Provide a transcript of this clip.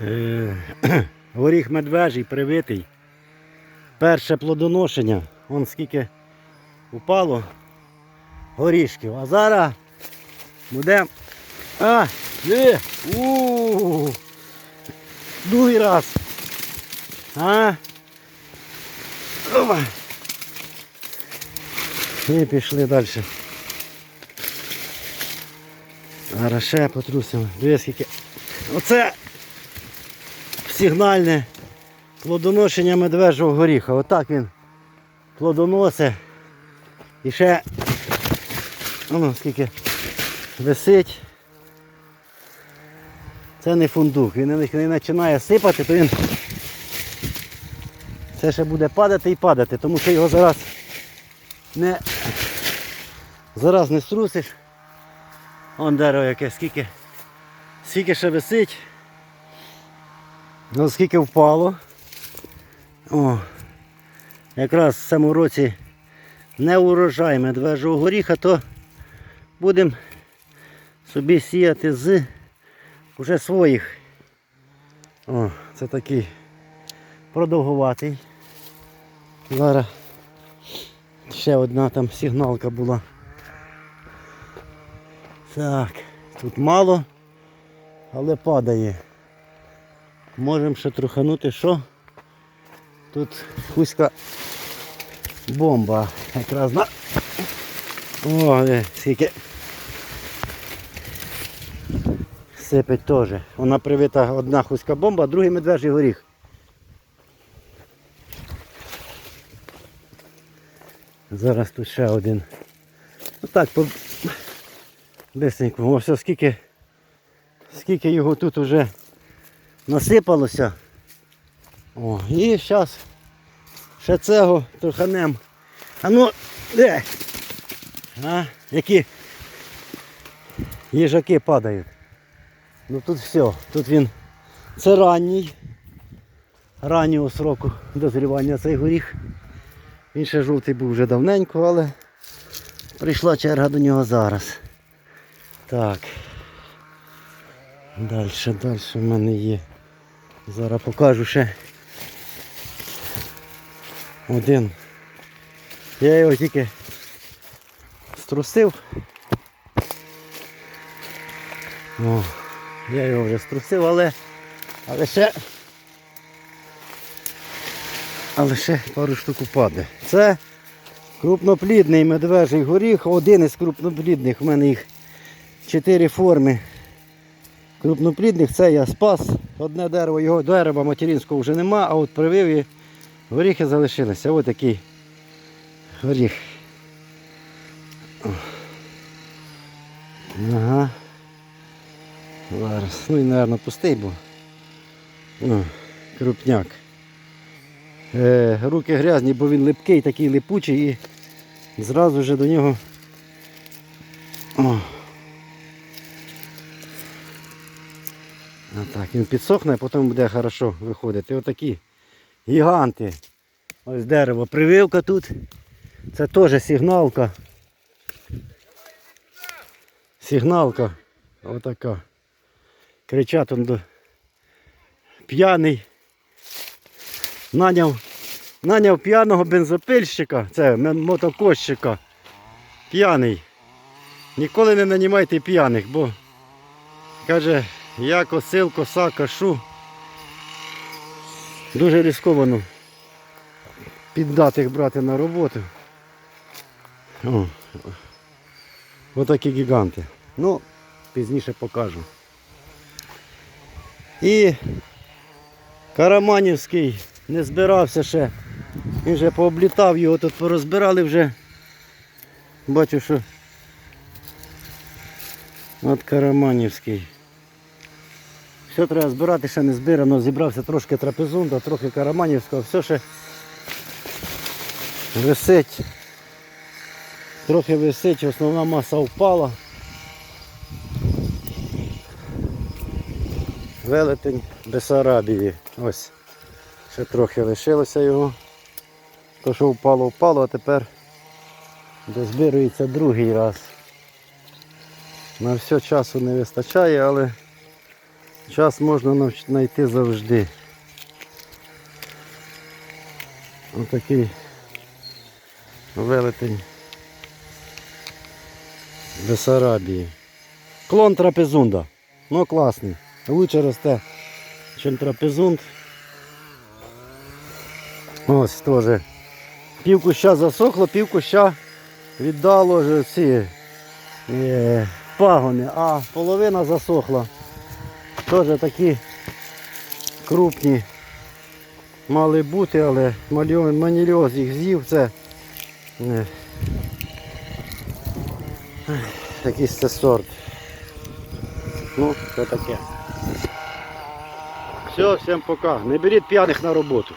Е, Горіх медвежий привитий. Перше плодоношення. Вон скільки упало горішків. А зараз будемо. А! Є! у Другий раз. А? І пішли далі. Зараз ще потрусимо. Дивись скільки. Оце сигнальне плодоношення медвежого горіха. Отак він плодоносить. І ще ну, скільки висить. Це не фундук. Він не починає сипати, то він це ще буде падати і падати, тому що його зараз не зараз не струсиш. Вон дерево яке, скільки, скільки ще висить. Ну скільки впало. О, якраз в цьому році не урожай медвежого горіха, то будемо собі сіяти з уже своїх. О, це такий продовгуватий. Зараз ще одна там сигналка була. Так, тут мало, але падає. Можемо ще труханути, що? Тут кузька бомба. Якраз на... О, де, скільки. Сипить теж. Вона привита одна хуська бомба, а другий медвежий горіх. Зараз тут ще один. Отак, по... бисенько. Ось скільки, скільки його тут вже насипалося. О, і зараз ще цього троханем. А ну, де? А, які їжаки падають. Ну тут все, тут він це ранній, раннього сроку дозрівання цей горіх. Він ще жовтий був вже давненько, але прийшла черга до нього зараз. Так. Далі, далі в мене є. Зараз покажу ще один. Я його тільки струсив. О, я його вже струсив, але, але ще але ще пару штук упаде. Це крупноплідний медвежий горіх, один із крупноплідних, в мене їх чотири форми. Крупноплідних це я спас. Одне дерево, його дерева материнського вже нема, а от привив і горіхи залишилися. Ось такий горіх. Ага. Зараз. Ну і, мабуть, пустий, бо О, крупняк. Е, руки грязні, бо він липкий, такий липучий і зразу вже до нього. О. А так, він підсохне, а потім буде хорошо виходити. Отакі гіганти. Ось дерево. Прививка тут. Це теж сигналка. Сигналка. Отака. Кричать он до п'яний. Наняв, наняв п'яного бензопильщика, це м- мотокосчика. П'яний. Ніколи не нанімайте п'яних, бо каже, я косив, коса, кашу. Дуже ризиковано піддати їх брати на роботу. Отакі гіганти. Ну, пізніше покажу. І Караманівський не збирався ще. Він вже пооблітав його, тут порозбирали вже. Бачу, що от Караманівський. Все треба збирати, ще не збирано, зібрався трошки трапезунда, трохи Караманівського, все ще висить. Трохи висить, основна маса впала. Велетень Бесарабії. Ось. Ще трохи лишилося його. То, що впало, впало, а тепер дозбирується другий раз. На все часу не вистачає, але Час можна знайти завжди. Отакий велетень Бесарабії. Клон трапезунда. Ну класний. Лучше росте, ніж трапезунд. Ось теж. Пів куща засохло, пів куща віддало ці е, пагони, а половина засохла. Теж такі крупні мали бути, але манільоз їх з'їв, це е, якийсь це сорт. Ну, це таке. Все, всім пока. Не беріть п'яних на роботу.